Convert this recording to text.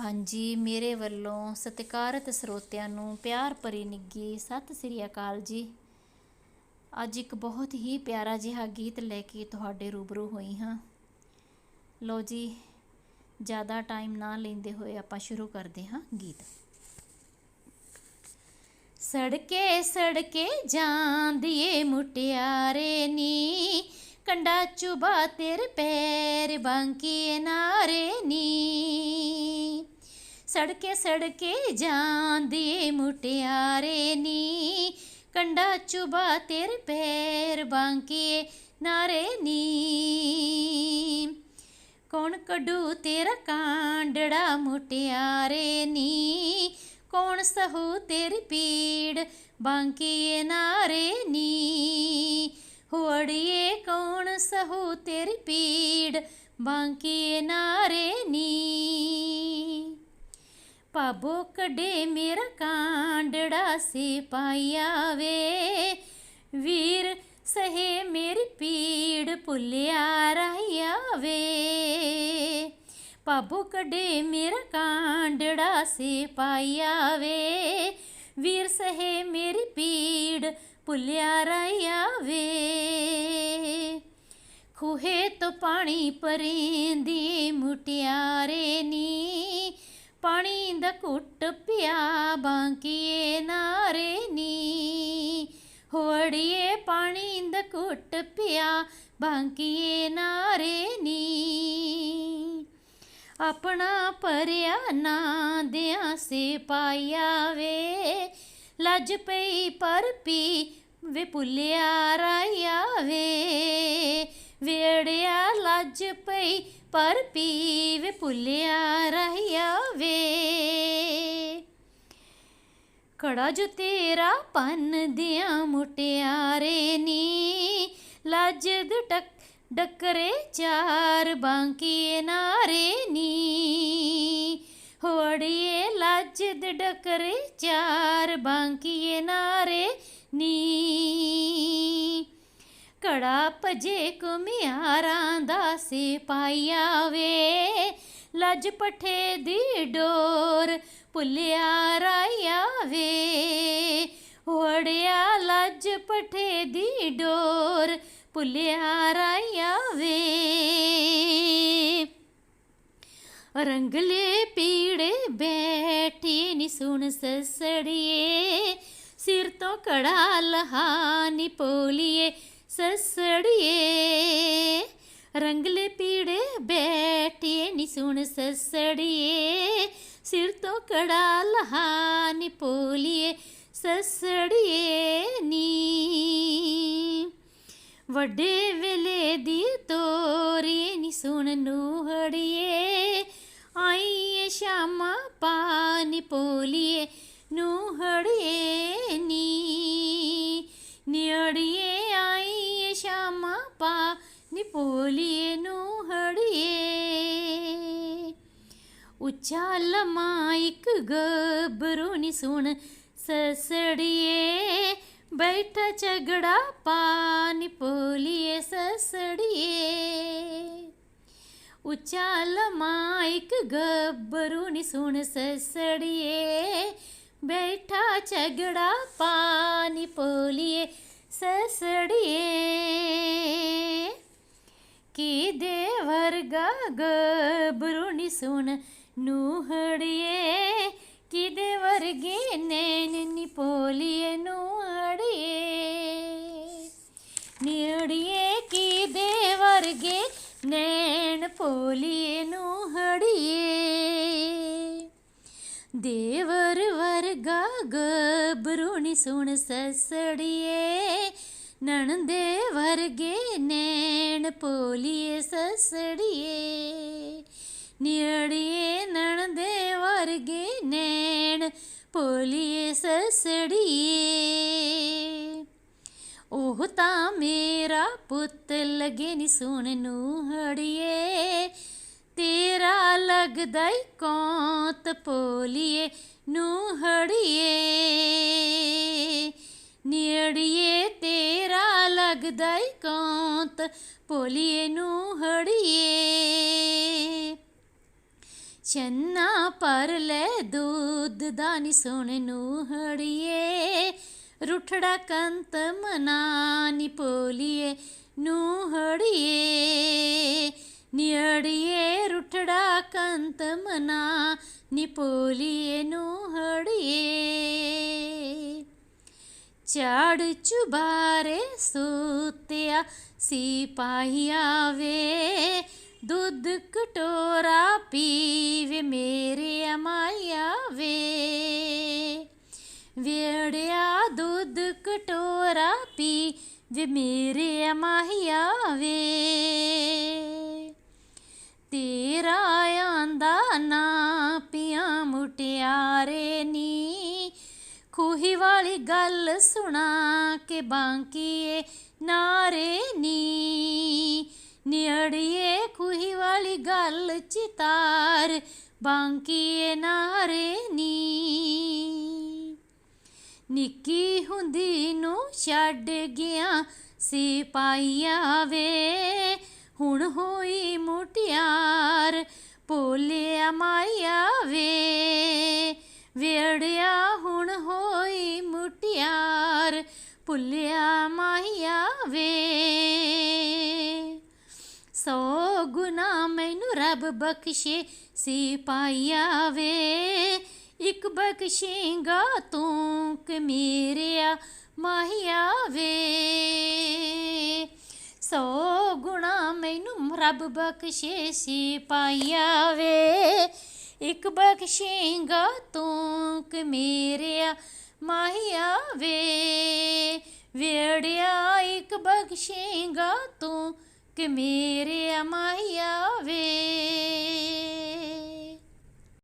ਹਾਂਜੀ, ਮੇਰੇ ਵੱਲੋਂ ਸਤਿਕਾਰਤ ਸਰੋਤਿਆਂ ਨੂੰ ਪਿਆਰ ਭਰੀ ਨਿੱਘੀ ਸਤਿ ਸ੍ਰੀ ਅਕਾਲ ਜੀ। ਅੱਜ ਇੱਕ ਬਹੁਤ ਹੀ ਪਿਆਰਾ ਜਿਹਾ ਗੀਤ ਲੈ ਕੇ ਤੁਹਾਡੇ ਰੂਬਰੂ ਹੋਈ ਹਾਂ। ਲੋ ਜੀ, ਜ਼ਿਆਦਾ ਟਾਈਮ ਨਾ ਲੈਂਦੇ ਹੋਏ ਆਪਾਂ ਸ਼ੁਰੂ ਕਰਦੇ ਹਾਂ ਗੀਤ। ਸੜਕੇ ਸੜਕੇ ਜਾਂਦੀਏ ਮੁਟਿਆਰੇ ਨੀ, ਕੰਡਾ ਚੁਬਾ ਤੇਰੇ ਪੈਰ ਬਾਂਕੀਏ ਨਾਰੇ ਨੀ। ਸੜਕੇ ਸੜਕੇ ਜਾਂਦੀਏ ਮੁਟਿਆਰੇ ਨੀ। ਕੰਡਾ ਚੁਬਾ ਤੇਰੇ ਪੈਰ ਬਾਂਕੀਏ ਨਾਰੇ ਨੀ। ਕੌਣ ਕੱਢੂ ਤੇਰਾ ਕਾਂਡੜਾ ਮੁਟਿਆਰੇ ਨੀ। ਕੌਣ ਸਹੂ ਤੇਰੀ ਪੀੜ ਬਾਂਕੀਏ ਨਾਰੇ ਨੀ। ਹੋੜੀਏ ਕੌਣ ਸਹੂ ਤੇਰੀ ਪੀੜ ਬਾਂਕੀਏ ਨਾਰੇ ਨੀ। ਭਾਬੋ ਕੱਢੇ ਮੇਰਾ ਕਾਂਡੜਾ ਸੇ ਪਾਇਆ ਵੇ। ਵੀਰ ਸਹੇ ਮੇਰੀ ਪੀੜ ਭੁੱਲਿਆ ਰਹਿਆ ਵੇ। ਭਾਬੋ ਕੱਢੇ ਮੇਰਾ ਕਾਂਡੜਾ ਸੇ ਪਾਇਆ ਵੇ। ਵੀਰ ਸਹੇ ਮੇਰੀ ਪੀੜ ਭੁੱਲਿਆ ਰਹਿਆ ਵੇ। ਖੂਹੇ ਤੋਂ ਪਾਣੀ ਪਰੇਂਦੀ ਮੁਟਿਆਰੇ ਨੀ। ਪਾਣੀ ਦਾ ਘੁੱਟ ਪਿਆ, ਬਾਂਕੀਏ ਨਾਰੇ ਨੀ। ਹੋੜੀਏ ਪਾਣੀ ਦਾ ਘੁੱਟ ਪਿਆ, ਬਾਂਕੀਏ ਨਾਰੇ ਨੀ। ਆਪਣਾ ਪਰਿਆ ਨਾ ਦਿਆਂ ਸੇ ਪਾਇਆ ਵੇ, ਲੱਜ ਪਈ ਪਰ ਪੀ ਵੇ ਭੁੱਲਿਆ ਰਾਇਆ ਵੇ। ਵੇੜਿਆ ਲੱਜ ਪਈ, ਪਰ ਪੀ ਵੇ ਭੁੱਲਿਆ ਰਹਿਆ ਵੇ। ਕੜਾ ਜੋ ਤੇਰਾ ਪੰਨ ਦਿਆਂ ਮੁਟਿਆਰੇ ਨੀ, ਲੱਜ ਟਕ, ਡਕਰੇ ਚਾਰ ਬਾਂਕੀਏ ਨਾਰੇ ਨੀ। ਹੋੜੀਏ ਲੱਜ ਡਕਰੇ ਚਾਰ ਬਾਂਕੀਏ ਨਾਰੇ ਨੀ। ਘੜਾ ਭਜੇ ਕੁਮਿਆਰਾਂ ਦਾ ਸੇ ਪਾਇਆ ਵੇ ਲੱਜ ਪਠੇ ਦੀ ਡੋਰ ਭੁੱਲਿਆ ਰਾਇਆ ਵੇ ਓੜਿਆ ਲੱਜ ਪਠੇ ਦੀ ਡੋਰ ਭੁੱਲਿਆ ਰਾਇਆ ਵੇ ਰੰਗਲੇ ਪੀੜੇ ਬੈਠੀ ਨੀ ਸੁਣ ਸਸੜੀਏ। ਸਿਰ ਤੋਂ ਕੜਾ ਲਹਾਨੀ ਪੋਲੀਏ। ਸਸੜੀਏ, ਰੰਗਲੇ ਪੀੜੇ ਬੈਠੀ ਨੀ ਸੁਣ ਸਸੜੀਏ, ਸਿਰ ਤੋਂ ਕੜਾ ਲਹਾ ਨੀ ਪੋਲੀਏ, ਸਸੜੀਏ ਨੀ। ਵੱਡੇ ਵੇਲੇ ਦੀ ਤੋਰੀ ਨੀ ਸੁਣ ਨੂਹੜੀਏ, ਆਈਏ ਸ਼ਾਮਾ ਪਾਣੀ ਪੋਲੀਏ ਉੱਚਾ ਲਮਾ ਇੱਕ ਗੱਭਰੂ ਨੀ ਸੁਣ ਸਸੜੀਏ ਬੈਠਾ ਝਗੜਾ ਪਾਣੀ ਪੋਲੀਏ ਸਸੜੀਏ ਉੱਚਾ ਲਮਾ ਇੱਕ ਗੱਭਰੂ ਨੀ ਸੁਣ ਸਸੜੀਏ ਬੈਠਾ ਝਗੜਾ ਪਾਣੀ ਪੋਲੀਏ ਸਸੜੀਏ ਕੀ ਦੇ ਵਰਗਾ ਗੱਭਰੂ ਨੀ ਸੁਣ ਨੂਹੜੀਏ? ਕੀ ਦੇ ਵਰਗੇ ਨੈਣ ਨੀ ਪੋਲੀਏ ਨੂਹੜੀਏ? ਨਿੜੀਏ ਕੀ ਦੇ ਨਣਦੇ ਵਰਗੇ ਨੈਣ ਪੋਲੀਏ ਸਸੜੀਏ ਨਿੜੀਏ ਨਣਦੇ ਵਰਗੇ ਨੈਣ ਪੋਲੀਏ ਸਸੜੀਏ ਉਹ ਤਾਂ ਮੇਰਾ ਪੁੱਤ ਲਗੇ ਨੀ ਸੁਣ ਨੂੰ ਹੜੀਏ ਤੇਰਾ ਲੱਗਦਾ ਈ ਕੌਂਤ ਪੋਲੀਏ ਨੂੰ ਹੜੀਏ ਨਿੜੀਏ ਤੇਰਾ ਲੱਗਦਾ ਈ ਕੌਂਤ ਪੋਲੀਏ ਨੂੰ ਹੜੀਏ। ਚੰਨਾ ਪਰ ਲੈ ਦੁੱਧ ਦਾ ਨੀ ਸੁਣ ਨੂੰ ਹੜੀਏ। ਰੁਠੜਾ ਕੰਤ ਮਨਾ ਨੀ ਪੋਲੀਏ ਨੂੰ ਹੜੀਏ। ਝਾੜ ਚੁਬਾਰੇ ਸੁਤਿਆ ਸਿਪਾਹੀਆ ਵੇ ਦੁੱਧ ਕਟੋਰਾ ਪੀਵੇ ਮੇਰੇ ਮਾਇਆ ਵੇ ਵੇੜਿਆ ਦੁੱਧ ਕਟੋਰਾ ਪੀ ਵੇ ਮੇਰੇ ਮਾਹੀਆ ਵੇ ਤੇਰਾ ਆਂਦਾ ਨਾ ਪਿਆ ਮੁਟਿਆਰੇ ਨੀ ਖੂਹੀ ਵਾਲੀ ਗੱਲ ਸੁਣਾ ਕੇ ਬਾਂਕੀਏ ਨਾਰੇ ਨੀ। ਨਿੜੀਏ ਖੂਹੀ ਵਾਲੀ ਗੱਲ ਚਿਤਾਰ, ਬਾਂਕੀਏ ਨਾਰੇ ਨੀ। ਨਿੱਕੀ ਹੁੰਦੀ ਨੂੰ ਛੱਡ ਗਿਆ ਸੀ ਸਿਪਾਹੀਆ ਵੇ, ਹੁਣ ਹੋਈ ਮੁਟਿਆਰ ਭੋਲਿਆ ਮਾਇਆ ਵੇ। ਵੇੜਿਆ ਹੁਣ ਹੋਈ ਮੁਟਿਆਰ, ਭੁੱਲਿਆ ਮਾਹੀਆ ਵੇ। ਸੋ ਗੁਨਾ ਮੈਨੂੰ ਰੱਬ ਬਖਸ਼ੇ ਸੀ ਸਿਪਾਹੀਆ ਵੇ। ਇੱਕ ਬਖਸ਼ੇਗਾ ਤੂੰ ਕਿ ਮੇਰਿਆ ਮਾਹੀਆ ਵੇ। ਸੋ ਗੁਣਾ ਮੈਨੂੰ ਰੱਬ ਬਖਸ਼ੇ ਸੀ ਸਿਪਾਹੀਆ ਵੇ। ਇੱਕ ਬਖਸ਼ੇਗਾ ਤੂੰ ਕਿ ਮੇਰਿਆ, ਮਾਹੀਆ ਵੇ। ਵੇੜਿਆ ਇੱਕ ਬਖਸ਼ੇਗਾ ਤੂੰ ਕਿ ਮੇਰੇ ਮਾਹੀਆ ਵੇ।